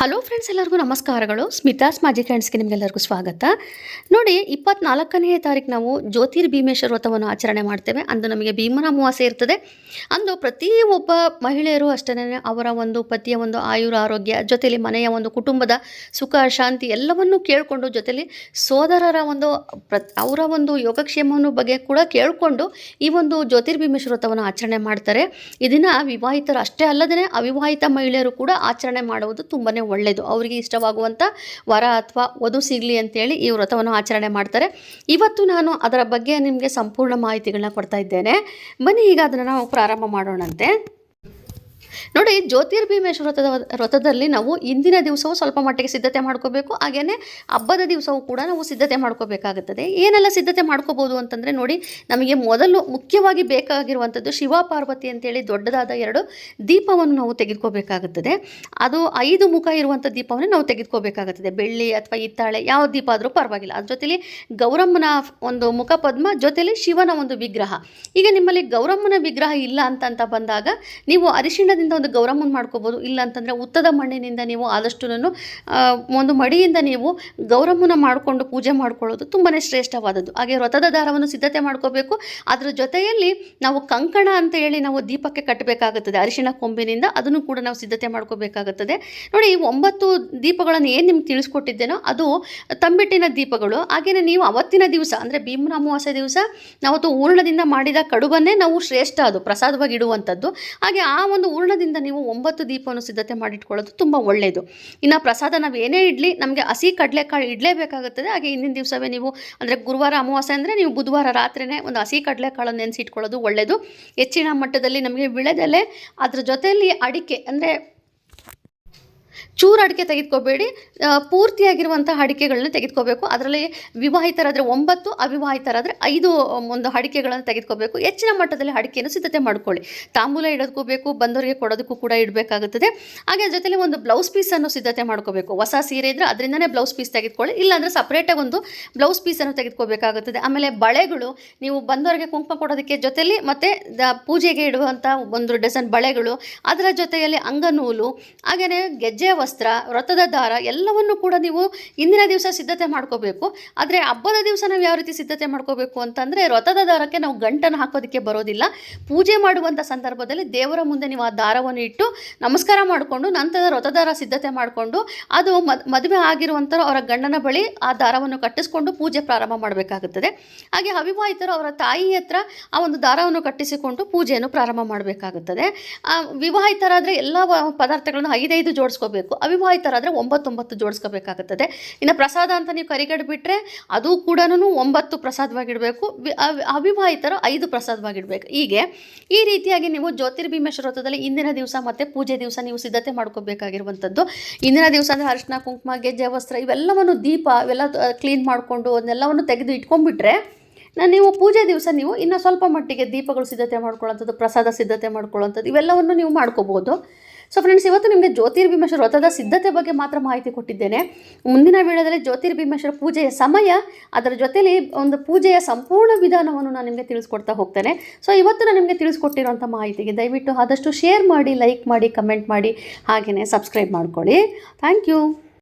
Hello friends ಎಲ್ಲರಿಗೂ ನಮಸ್ಕಾರಗಳು. ಸ್ಮಿತಾಸ್ ಮಾಜಿ ಫ್ರೆಂಡ್ಸ್ಗೆ ನಿಮಗೆಲ್ಲರಿಗೂ ಸ್ವಾಗತ. ನೋಡಿ, ಇಪ್ಪತ್ನಾಲ್ಕನೇ ತಾರೀಕು ನಾವು ಜ್ಯೋತಿರ್ ಭೀಮೇಶ್ವರ ವ್ರತವನ್ನು ಆಚರಣೆ ಮಾಡ್ತೇವೆ. ಅಂದು ನಮಗೆ ಭೀಮನ ಅಮಾವಾಸ್ಯೆ ಇರ್ತದೆ. ಅಂದು ಒಬ್ಬ ಮಹಿಳೆಯರು ಅಷ್ಟೇ ಅವರ ಒಂದು ಪತಿಯ ಒಂದು ಆಯುರ, ಆರೋಗ್ಯ ಜೊತೆಯಲ್ಲಿ ಮನೆಯ ಒಂದು ಕುಟುಂಬದ ಸುಖ, ಶಾಂತಿ ಎಲ್ಲವನ್ನೂ ಕೇಳಿಕೊಂಡು ಜೊತೆಯಲ್ಲಿ ಸೋದರರ ಒಂದು ಪ್ರ, ಅವರ ಒಂದು ಯೋಗಕ್ಷೇಮವನ್ನು ಬಗ್ಗೆ ಕೂಡ ಕೇಳಿಕೊಂಡು ಈ ಒಂದು ಜ್ಯೋತಿರ್ಭೀಮೇಶ್ವರ ವ್ರತವನ್ನು ಆಚರಣೆ ಮಾಡ್ತಾರೆ. ಇದನ್ನು ವಿವಾಹಿತರು ಅಷ್ಟೇ ಅಲ್ಲದೇ ಅವಿವಾಹಿತ ಮಹಿಳೆಯರು ಕೂಡ ಆಚರಣೆ ಮಾಡುವುದು ತುಂಬಾ ಒಳ್ಳೆಯದು ಅವರಿಗೆ ಇಷ್ಟವಾಗುವಂಥ ವರ ಅಥವಾ ವಧು ಸಿಗಲಿ ಅಂತೇಳಿ ಈ ವ್ರತವನ್ನು ಆಚರಣೆ ಮಾಡ್ತಾರೆ. ಇವತ್ತು ನಾನು ಅದರ ಬಗ್ಗೆ ನಿಮಗೆ ಸಂಪೂರ್ಣ ಮಾಹಿತಿಗಳನ್ನ ಕೊಡ್ತಾ ಇದ್ದೇನೆ. ಬನ್ನಿ, ಈಗ ಅದನ್ನು ನಾವು ಪ್ರಾರಂಭ ಮಾಡೋಣಂತೆ. ನೋಡಿ, ಜ್ಯೋತಿರ್ಭೀಮೇಶ್ವರ ವ್ರತದ ವ್ರತದಲ್ಲಿ ನಾವು ಇಂದಿನ ದಿವಸವೂ ಸ್ವಲ್ಪ ಮಟ್ಟಿಗೆ ಸಿದ್ಧತೆ ಮಾಡ್ಕೋಬೇಕು. ಹಾಗೆಯೇ ಹಬ್ಬದ ದಿವಸವೂ ಕೂಡ ನಾವು ಸಿದ್ಧತೆ ಮಾಡ್ಕೋಬೇಕಾಗುತ್ತದೆ. ಏನೆಲ್ಲ ಸಿದ್ಧತೆ ಮಾಡ್ಕೋಬೋದು ಅಂತಂದರೆ ನೋಡಿ, ನಮಗೆ ಮೊದಲು ಮುಖ್ಯವಾಗಿ ಬೇಕಾಗಿರುವಂಥದ್ದು ಶಿವ ಪಾರ್ವತಿ ಅಂತೇಳಿ ದೊಡ್ಡದಾದ ಎರಡು ದೀಪವನ್ನು ನಾವು ತೆಗೆದುಕೋಬೇಕಾಗುತ್ತದೆ. ಅದು ಐದು ಮುಖ ಇರುವಂಥ ದೀಪವನ್ನು ನಾವು ತೆಗೆದುಕೋಬೇಕಾಗುತ್ತದೆ. ಬೆಳ್ಳಿ ಅಥವಾ ಹಿತ್ತಾಳೆ ಯಾವ ದೀಪ ಆದರೂ ಪರವಾಗಿಲ್ಲ. ಅದ್ರ ಜೊತೆಲಿ ಗೌರಮ್ಮನ ಒಂದು ಮುಖ ಪದ್ಮ ಜೊತೆಯಲ್ಲಿ ಶಿವನ ಒಂದು ವಿಗ್ರಹ. ಈಗ ನಿಮ್ಮಲ್ಲಿ ಗೌರಮ್ಮನ ವಿಗ್ರಹ ಇಲ್ಲ ಅಂತ ಬಂದಾಗ ನೀವು ಅರಿಶಿಣದಿಂದ ಒಂದು ಗೌರಮ್ಮನ ಮಾಡ್ಕೋಬೋದು. ಇಲ್ಲ ಅಂತಂದರೆ ಉತ್ತದ ಮಣ್ಣಿನಿಂದ ನೀವು ಆದಷ್ಟು ಒಂದು ಮಡಿಯಿಂದ ನೀವು ಗೌರಮ್ಮನ ಮಾಡಿಕೊಂಡು ಪೂಜೆ ಮಾಡ್ಕೊಳ್ಳೋದು ತುಂಬಾ ಶ್ರೇಷ್ಠವಾದದ್ದು. ಹಾಗೆ ವ್ರತದ ದಾರವನ್ನು ಸಿದ್ಧತೆ ಮಾಡ್ಕೋಬೇಕು. ಅದರ ಜೊತೆಯಲ್ಲಿ ನಾವು ಕಂಕಣ ಅಂತ ಹೇಳಿ ನಾವು ದೀಪಕ್ಕೆ ಕಟ್ಟಬೇಕಾಗುತ್ತದೆ. ಅರಿಶಿಣ ಕೊಂಬಿನಿಂದ ಅದನ್ನು ಕೂಡ ನಾವು ಸಿದ್ಧತೆ ಮಾಡ್ಕೋಬೇಕಾಗುತ್ತದೆ. ನೋಡಿ, ಈ ಒಂಬತ್ತು ದೀಪಗಳನ್ನು ಏನು ನಿಮ್ಗೆ ತಿಳಿಸ್ಕೊಟ್ಟಿದ್ದೇನೋ ಅದು ತಂಬಿಟ್ಟಿನ ದೀಪಗಳು. ಹಾಗೆಯೇ ನೀವು ಅವತ್ತಿನ ದಿವಸ, ಅಂದರೆ ಭೀಮನ ಅಮಾವಾಸ್ಯೆ ದಿವಸ ನಾವತ್ತು ಹೂರ್ಣದಿಂದ ಮಾಡಿದ ಕಡುಬನ್ನೇ ನಾವು ಶ್ರೇಷ್ಠ ಅದು, ಪ್ರಸಾದವಾಗಿ ಇಡುವಂಥದ್ದು. ಹಾಗೆ ಆ ಒಂದು ಹೂರ್ಣದಿಂದ ನೀವು ಒಂಬತ್ತು ದೀಪವನ್ನು ಸಿದ್ಧತೆ ಮಾಡಿಟ್ಕೊಳ್ಳೋದು ತುಂಬ ಒಳ್ಳೆಯದು ಇನ್ನು ಪ್ರಸಾದ ನಾವು ಏನೇ ಇಡಲಿ, ನಮಗೆ ಹಸಿ ಕಡಲೆಕಾಳು ಇಡಲೇಬೇಕಾಗುತ್ತದೆ ಹಾಗೆ ಹಿಂದಿನ ದಿವಸವೇ ನೀವು ಅಂದರೆ ಗುರುವಾರ ಅಮಾವಾಸ್ಯೆ ಅಂದರೆ ನೀವು ಬುಧವಾರ ರಾತ್ರಿನೇ ಒಂದು ಹಸಿ ಕಡಲೆಕಾಳನ್ನು ನೆನೆಸಿಟ್ಕೊಳ್ಳೋದು ಒಳ್ಳೆಯದು ಹೆಚ್ಚಿನ ಮಟ್ಟದಲ್ಲಿ ನಮಗೆ ವಿಳೆದೆಲೆ ಅದರ ಜೊತೆಯಲ್ಲಿ ಅಡಿಕೆ ಅಂದರೆ ಚೂರು ಅಡಿಕೆ ತೆಗೆದುಕೋಬೇಡಿ. ಪೂರ್ತಿಯಾಗಿರುವಂಥ ಅಡಿಕೆಗಳನ್ನ ತೆಗೆದುಕೋಬೇಕು. ಅದರಲ್ಲಿ ವಿವಾಹಿತರಾದರೆ ಒಂಬತ್ತು, ಅವಿವಾಹಿತರಾದರೆ ಐದು ಒಂದು ಅಡಿಕೆಗಳನ್ನು ತೆಗೆದುಕೋಬೇಕು. ಹೆಚ್ಚಿನ ಮಟ್ಟದಲ್ಲಿ ಅಡಿಕೆಯನ್ನು ಸಿದ್ಧತೆ ಮಾಡ್ಕೊಳ್ಳಿ. ತಾಂಬೂಲ ಇಡೋದಕ್ಕೂ ಬೇಕು, ಬಂದವರಿಗೆ ಕೊಡೋದಕ್ಕೂ ಕೂಡ ಇಡಬೇಕಾಗುತ್ತದೆ. ಹಾಗೆ ಜೊತೆಲಿ ಒಂದು ಬ್ಲೌಸ್ ಪೀಸನ್ನು ಸಿದ್ಧತೆ ಮಾಡ್ಕೋಬೇಕು. ಹೊಸ ಸೀರೆ ಇದ್ದರೆ ಅದರಿಂದನೇ ಬ್ಲೌಸ್ ಪೀಸ್ ತೆಗೆದುಕೊಳ್ಳಿ. ಇಲ್ಲಾಂದರೆ ಸಪ್ರೇಟಾಗಿ ಒಂದು ಬ್ಲೌಸ್ ಪೀಸನ್ನು ತೆಗೆದುಕೋಬೇಕಾಗುತ್ತದೆ. ಆಮೇಲೆ ಬಳೆಗಳು, ನೀವು ಬಂದವರಿಗೆ ಕುಂಕುಮ ಕೊಡೋದಕ್ಕೆ ಜೊತೆಲಿ ಮತ್ತು ಪೂಜೆಗೆ ಇಡುವಂಥ ಒಂದು ಡಜನ್ ಬಳೆಗಳು, ಅದರ ಜೊತೆಯಲ್ಲಿ ಅಂಗನೂಲು ಹಾಗೆಯೇ ಗೆಜ್ಜೆ ವಸ್ತ್ರ, ವ್ರತದ ದಾರ ಎಲ್ಲವನ್ನು ಕೂಡ ನೀವು ಇಂದಿನ ದಿವಸ ಸಿದ್ಧತೆ ಮಾಡ್ಕೋಬೇಕು. ಆದರೆ ಹಬ್ಬದ ದಿವಸ ನಾವು ಯಾವ ರೀತಿ ಸಿದ್ಧತೆ ಮಾಡ್ಕೋಬೇಕು ಅಂತಂದರೆ ವ್ರತದ ದಾರಕ್ಕೆ ನಾವು ಗಂಟನ್ನು ಹಾಕೋದಕ್ಕೆ ಬರೋದಿಲ್ಲ. ಪೂಜೆ ಮಾಡುವಂಥ ಸಂದರ್ಭದಲ್ಲಿ ದೇವರ ಮುಂದೆ ನೀವು ಆ ದಾರವನ್ನು ಇಟ್ಟು ನಮಸ್ಕಾರ ಮಾಡಿಕೊಂಡು ನಂತರ ವ್ರತದಾರ ಸಿದ್ಧತೆ ಮಾಡಿಕೊಂಡು ಅದು ಮದ್, ಮದುವೆ ಆಗಿರುವಂಥ ಅವರ ಗಂಡನ ಬಳಿ ಆ ದಾರವನ್ನು ಕಟ್ಟಿಸಿಕೊಂಡು ಪೂಜೆ ಪ್ರಾರಂಭ ಮಾಡಬೇಕಾಗುತ್ತದೆ. ಹಾಗೆ ಅವಿವಾಹಿತರು ಅವರ ತಾಯಿ ಹತ್ರ ಆ ಒಂದು ದಾರವನ್ನು ಕಟ್ಟಿಸಿಕೊಂಡು ಪೂಜೆಯನ್ನು ಪ್ರಾರಂಭ ಮಾಡಬೇಕಾಗುತ್ತದೆ. ವಿವಾಹಿತರಾದರೆ ಎಲ್ಲ ಪದಾರ್ಥಗಳನ್ನು ಐದೈದು ಜೋಡಿಸ್ಕೋಬೇಕು. ಅವಿವಾಹಿತರಾದರೆ ಒಂಬತ್ತೊಂಬತ್ತು ಜೋಡಿಸ್ಕೋಬೇಕಾಗುತ್ತದೆ. ಇನ್ನು ಪ್ರಸಾದ ಅಂತ ನೀವು ಕರಿಗಡ್ಬಿಟ್ರೆ ಅದು ಕೂಡ ಒಂಬತ್ತು ಪ್ರಸಾದವಾಗಿಡಬೇಕು. ಅವಿವಾಹಿತರು ಐದು ಪ್ರಸಾದವಾಗಿಡಬೇಕು. ಹೀಗೆ ಈ ರೀತಿಯಾಗಿ ನೀವು ಜ್ಯೋತಿರ್ಭೀಮೇಶ್ವರ ವ್ರತದಲ್ಲಿ ಇಂದಿನ ದಿವಸ ಮತ್ತು ಪೂಜೆ ದಿವಸ ನೀವು ಸಿದ್ಧತೆ ಮಾಡ್ಕೋಬೇಕಾಗಿರುವಂಥದ್ದು. ಇಂದಿನ ದಿವಸ ಅಂದರೆ ಅರಿಶಿನ, ಕುಂಕುಮ, ಗೆಜ್ಜೆ, ವಸ್ತ್ರ ಇವೆಲ್ಲವನ್ನು ದೀಪ ಇವೆಲ್ಲ ಕ್ಲೀನ್ ಮಾಡಿಕೊಂಡು ಅದನ್ನೆಲ್ಲವನ್ನು ತೆಗೆದು ಇಟ್ಕೊಂಡ್ಬಿಟ್ರೆ ನೀವು ಪೂಜೆ ದಿವಸ ನೀವು ಇನ್ನು ಸ್ವಲ್ಪ ಮಟ್ಟಿಗೆ ದೀಪಗಳು ಸಿದ್ಧತೆ ಮಾಡ್ಕೊಳ್ಳೋಂಥದ್ದು ಪ್ರಸಾದ ಸಿದ್ಧತೆ ಮಾಡ್ಕೊಳ್ಳೋಂಥದ್ದು ಇವೆಲ್ಲವನ್ನು ನೀವು ಮಾಡ್ಕೋಬೋದು. ಸೊ ಫ್ರೆಂಡ್ಸ್ ಇವತ್ತು ನಿಮಗೆ ಜ್ಯೋತಿರ್ಭೀಮೇಶ್ವರ ವ್ರತದ ಸಿದ್ಧತೆ ಬಗ್ಗೆ ಮಾತ್ರ ಮಾಹಿತಿ ಕೊಟ್ಟಿದ್ದೇನೆ. ಮುಂದಿನ ವಿಡಿಯೋದಲ್ಲಿ ಜ್ಯೋತಿರ್ಭೀಮೇಶ್ವರ ಪೂಜೆಯ ಸಮಯ, ಅದರ ಜೊತೆಯಲ್ಲಿ ಒಂದು ಪೂಜೆಯ ಸಂಪೂರ್ಣ ವಿಧಾನವನ್ನು ನಾನು ನಿಮಗೆ ತಿಳಿಸ್ಕೊಡ್ತಾ ಹೋಗ್ತೇನೆ. ಸೊ ಇವತ್ತು ನಾನು ನಿಮಗೆ ತಿಳಿಸ್ಕೊಟ್ಟಿರುವಂಥ ಮಾಹಿತಿಗೆ ದಯವಿಟ್ಟು ಆದಷ್ಟು ಶೇರ್ ಮಾಡಿ, ಲೈಕ್ ಮಾಡಿ, ಕಮೆಂಟ್ ಮಾಡಿ ಹಾಗೆಯೇ ಸಬ್ಸ್ಕ್ರೈಬ್ ಮಾಡ್ಕೊಳ್ಳಿ. Thank you